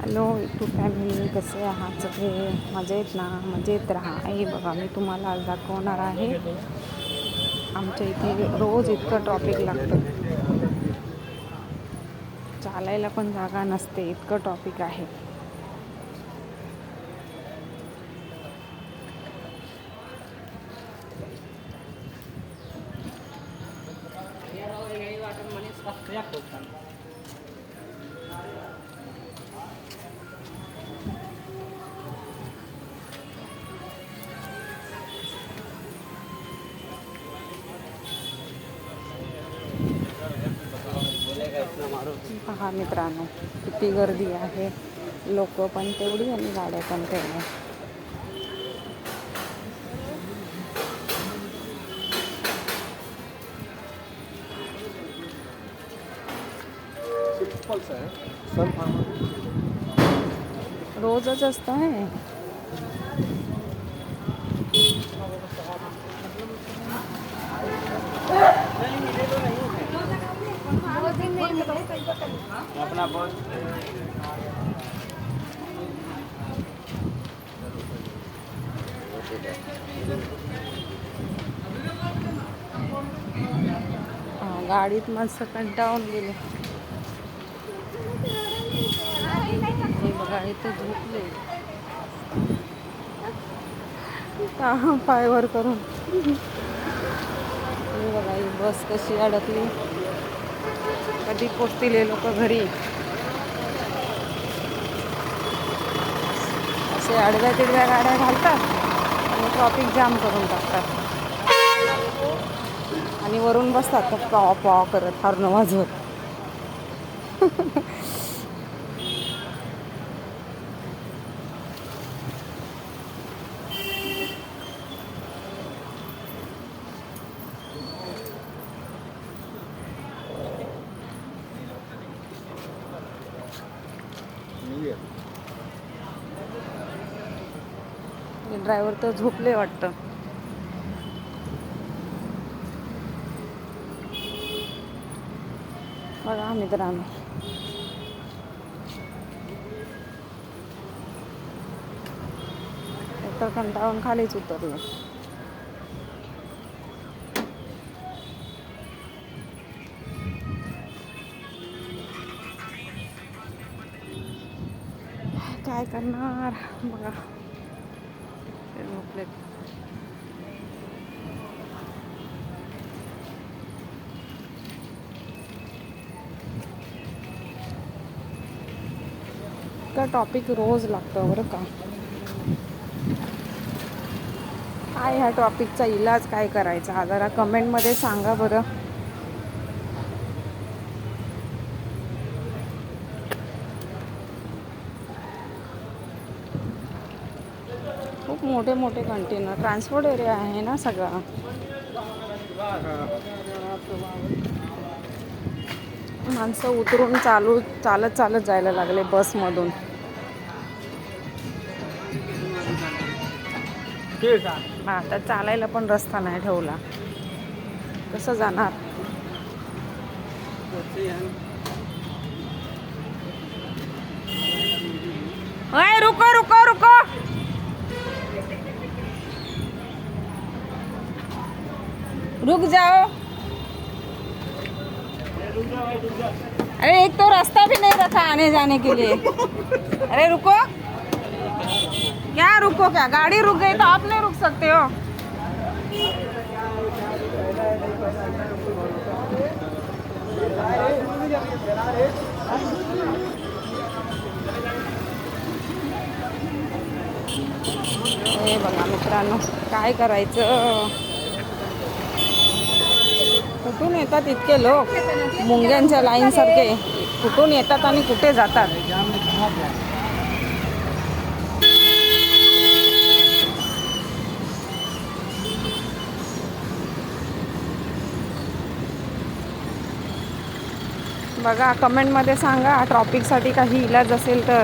Hello to family कसे आहात? सगळे मजेत ना? मजेत राहा. आई बघा मी तुम्हाला आज दाखवणार आहे. आमच्या इथे रोज इतकं ट्रॉफिक लागतं. चालायला पण जागा नसते. इतकं ट्रॉफिक आहे. पहा मित्रांनो किती गर्दी आहे. लोक पण तेवढी आणि गाड्या पण तेवढ्या. रोजच असतं आहे अपना बस गाडीत माणसं कंटाळून गेले. हे बघा इथे झोपले. पायवर करून. हे बघा ही बस कशी अडकली. कधी पोचतील हे लोक घरी? असे आडव्या तिडव्या गाड्या घालतात आणि ट्रॉफिक जाम करून टाकतात. आणि वरून बसतात पॉ पॉ करत हॉर्न वाजवत. ड्रायव्हर तर झोपले वाटतं. बघा मित्रांनो तर कंटाळून खालीच उतरले. काय करणार? बघा. झोपलेत. का टॉपिक रोज लागतं बरं का? काय ह्या टॉपिकचा इलाज काय करायचा? जरा कमेंटमध्ये सांगा बरं. खूप मोठे मोठे कंटेनर ट्रान्सपोर्ट एरिया आहे ना सगळा. माणसं उतरून चालू चालत चालत जायला लागले बसमधून. आता चालायला पण रस्ता नाही ठेवला. कसं जाणार अय रुको रुको रुको रुक जाओ। अरे एक तो रास्ता भी नहीं रखा आने जाने के लिए। अरे रुको। क्या रुको क्या? गाड़ी रुक गई तो आप नहीं रुक सकते हो। हे बघा मित्रांनो काय करायचं? कुठून येतात इतके लोक? मुंग्यांच्या लाईन सारखे कुठून येतात आणि कुठे जातात? बघा कमेंटमध्ये सांगा ट्रॉपिकसाठी काही इलाज असेल तर.